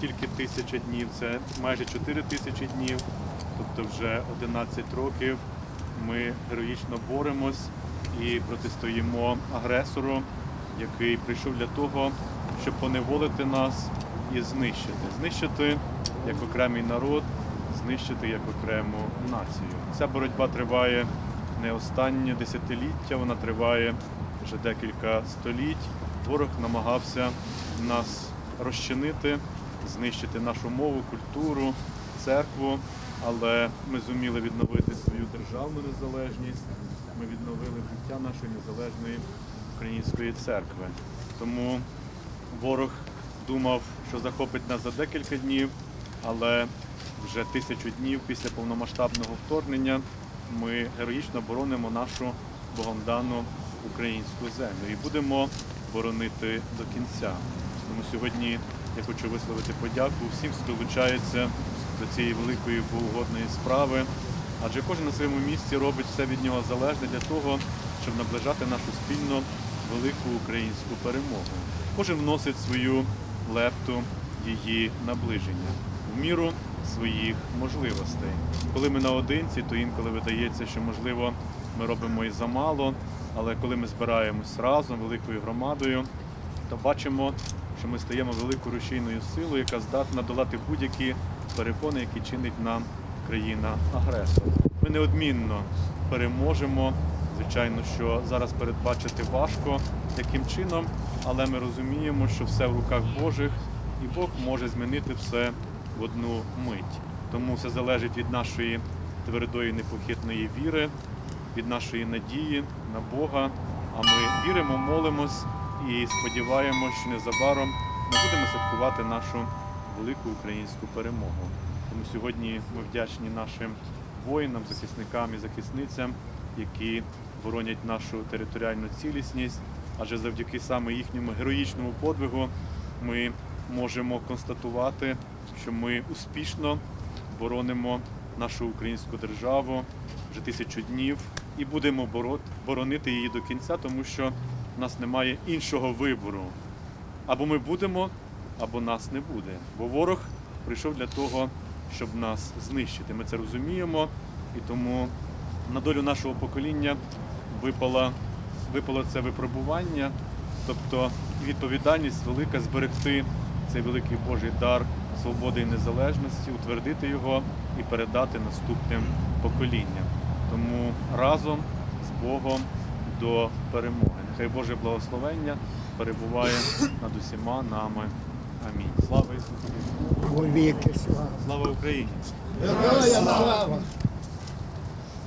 тільки тисяча днів, це майже 4 тисячі днів, тобто вже 11 років ми героїчно боремось і протистоїмо агресору, який прийшов для того, щоб поневолити нас і знищити. Знищити як окремий народ, знищити як окрему націю. Ця боротьба триває не останнє десятиліття, вона триває вже декілька століть. Ворог намагався нас розчинити, знищити нашу мову, культуру, церкву, але ми зуміли відновити свою державну незалежність. Ми відновили життя нашої незалежної української церкви. Тому ворог думав, що захопить нас за декілька днів, але вже тисячу днів після повномасштабного вторгнення ми героїчно боронимо нашу богомдану українську землю і будемо боронити до кінця. Тому сьогодні я хочу висловити подяку всім, хто долучається до цієї великої богоугодної справи, адже кожен на своєму місці робить все від нього залежне для того, щоб наближати нашу спільну велику українську перемогу. Кожен вносить свою лепту її наближення в міру своїх можливостей. Коли ми наодинці, то інколи видається, що можливо ми робимо і замало, але коли ми збираємось разом великою громадою, то бачимо, що ми стаємо великою рушійною силою, яка здатна долати будь-які перепони, які чинить нам країна-агресор. Ми неодмінно переможемо. Звичайно, що зараз передбачити важко, яким чином, але ми розуміємо, що все в руках Божих, і Бог може змінити все в одну мить. Тому все залежить від нашої твердої непохитної віри, від нашої надії на Бога. А ми віримо, молимось і сподіваємось, що незабаром ми будемо святкувати нашу велику українську перемогу. Тому сьогодні ми вдячні нашим воїнам, захисникам і захисницям, які боронять нашу територіальну цілісність. Адже завдяки саме їхньому героїчному подвигу ми можемо констатувати, що ми успішно боронимо нашу українську державу вже тисячу днів і будемо боронити її до кінця, тому що нас немає іншого вибору. Або ми будемо, або нас не буде. Бо ворог прийшов для того, щоб нас знищити. Ми це розуміємо, і тому на долю нашого покоління випало, випало це випробування, тобто відповідальність велика зберегти цей великий Божий дар свободи і незалежності, утвердити його і передати наступним поколінням. Тому разом з Богом до перемоги. Нехай Боже благословення перебуває над усіма нами. Амінь. Слава Ісусу Христу! Слава. Слава Україні! Героям слава!